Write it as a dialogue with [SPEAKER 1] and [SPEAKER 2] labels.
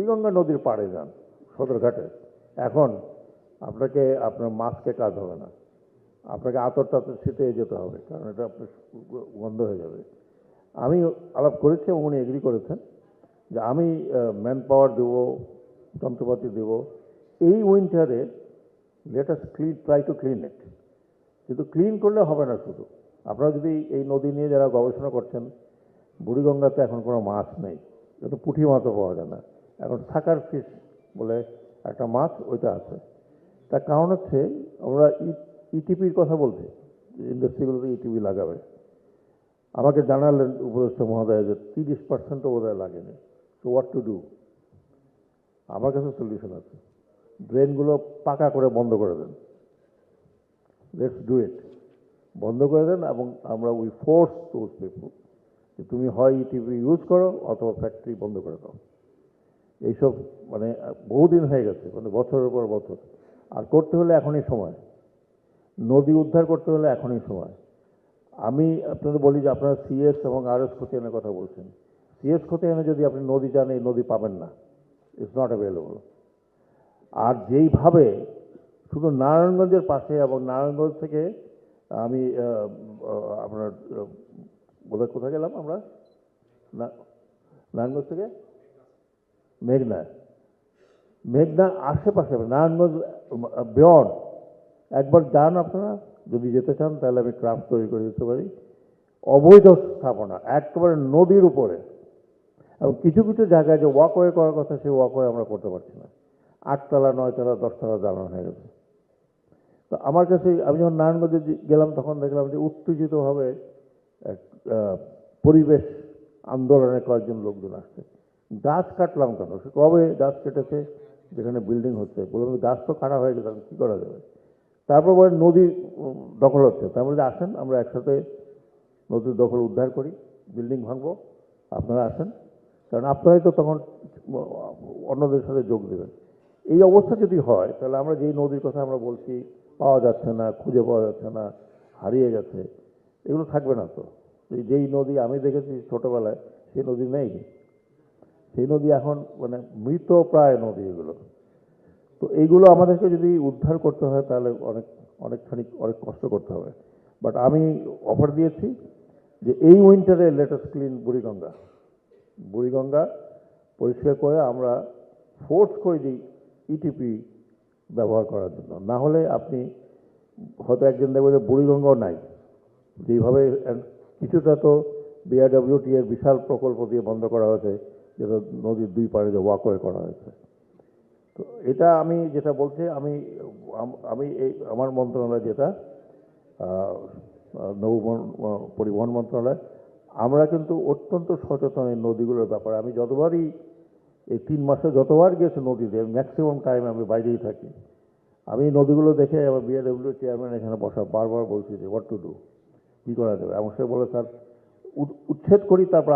[SPEAKER 1] বুড়িগঙ্গা নদীর পাড়ে যান, সদরঘাটে। এখন আপনাকে, আপনার মাস্কে কাজ হবে না। আপনাকে আতর টাতর ছিটে যেতে হবে, কারণ এটা আপনার বন্ধ হয়ে যাবে। আমি আলাপ করেছি এবং উনি এগ্রি করেছেন যে আমি ম্যান পাওয়ার দেবো, যন্ত্রপাতি দেবো। এই উইন্টারে let us clean try to clean it কিন্তু ক্লিন করলে হবে না শুধু। আপনারা যদি এই নদী নিয়ে যারা গবেষণা করছেন, বুড়িগঙ্গাতে এখন কোনো মাছ নেই। কিন্তু পুঁটি মাছও পাওয়া যায় না। এখন সাকার ফিশ বলে একটা মাছ ওইটা আছে। তার কারণ হচ্ছে আমরা ইটিপির কথা বলছি ইন্ডাস্ট্রিগুলোতে ইটিপি লাগাবে। আমাকে জানালেন উপদেষ্টা মহোদয় যে তিরিশ পার্সেন্টও বোধহয় লাগেনি। সো হোয়াট টু ডু আমার কাছে সলিউশন আছে। ড্রেনগুলো পাকা করে বন্ধ করে দেন। লেটস ডু ইট বন্ধ করে দেন এবং আমরা উই ফোর্স দোজ পিপল যে তুমি হয় ইটিভি ইউজ করো অথবা ফ্যাক্টরি বন্ধ করে দাও। এইসব মানে বহুদিন হয়ে গেছে মানে বছরের পর বছর। আর করতে হলে এখনই সময়। নদী উদ্ধার করতে হলে এখনই সময়। আমি আপনাদের বলি যে আপনারা সিএস এবং আরএস খতিয়ানের কথা বলছেন। সিএস খতিয়ানে যদি আপনি নদী যান, এই নদী পাবেন না। ইটস নট অ্যাভেলেবল আর যেইভাবে শুধু নারায়ণগঞ্জের পাশে এবং নারায়ণগঞ্জ থেকে আমি আপনার বোধহয় কোথায় গেলাম আমরা? নারায়ণগঞ্জ থেকে? মেঘনা। মেঘনার আশেপাশে, নারায়ণগঞ্জ বিয়ন্ড একবার যান আপনারা, যদি যেতে চান, তাহলে আমি ক্রাফট তৈরি করে দিতে পারি। অবৈধ স্থাপনা, একেবারে নদীর উপরে। এবং কিছু কিছু জায়গায় যে ওয়াকওয়ে করার কথা, সেই ওয়াকওয়ে আমরা করতে পারছি না। আটতলা, নয়তলা, দশতলা দালান হয়ে গেছে। তো আমার কাছে, আমি যখন নারায়ণগঞ্জে গেলাম, তখন দেখলাম যে উত্তেজিতভাবে পরিবেশ আন্দোলনে কয়েকজন লোকজন আসছে। গাছ কাটলাম কেন? সে কবে গাছ কেটেছে? যেখানে বিল্ডিং হচ্ছে। বললাম, গাছ তো কাটা হয়ে গেছে কী করা যাবে? তারপর বলে, নদী দখল হচ্ছে। তার মধ্যে আসেন, আমরা একসাথে নদীর দখল উদ্ধার করি বিল্ডিং ভাঙবো। আপনারা আসেন। কারণ আপনারাই তো তখন অন্যদের সাথে যোগ দেবেন। এই অবস্থা যদি হয়, তাহলে আমরা যেই নদীর কথা আমরা বলছি, পাওয়া যাচ্ছে না, খুঁজে পাওয়া যাচ্ছে না, হারিয়ে গেছে, এগুলো থাকবে না তো। যেই নদী আমি দেখেছি ছোটোবেলায়, সেই নদী নেই। সেই নদী এখন মানে মৃত প্রায় নদী এগুলো। তো এইগুলো আমাদেরকে যদি উদ্ধার করতে হয় তাহলে অনেক, অনেকখানি, অনেক কষ্ট করতে হবে। বাট আমি অফার দিয়েছি যে এই উইন্টারে লেটেস্ট ক্লিন বুড়িগঙ্গা বুড়িগঙ্গা পরিষ্কার করে আমরা ফোর্স করে দিই ইটিপি ব্যবহার করার জন্য। না হলে আপনি হয়তো একদিন দেখবেন যে বুড়িগঙ্গাও নাই। যেইভাবে কিছুটা তো বিআরডব্লিউটি এর বিশাল প্রকল্প দিয়ে বন্ধ করা হয়েছে। যেটা নদীর দুই পাড়ে যে ওয়াকওয়ে করা হয়েছে। তো এটা আমি যেটা বলছি, আমি আমি এই, আমার মন্ত্রণালয় যেটা নৌ পরিবহন মন্ত্রণালয়, আমরা কিন্তু অত্যন্ত সচেতন এই নদীগুলোর ব্যাপারে। আমি যতবারই এই তিন মাসে যতবার গেছে নদীতে ম্যাক্সিমাম টাইম আমি বাইরেই থাকি। আমি নদীগুলো দেখে আবার বিএডব্লিউ চেয়ারম্যান এখানে বসা বারবার বলছি যে হোয়াট টু ডু কী করা যাবে? এবং সে বলে স্যার উচ্ছেদ করি, তারপর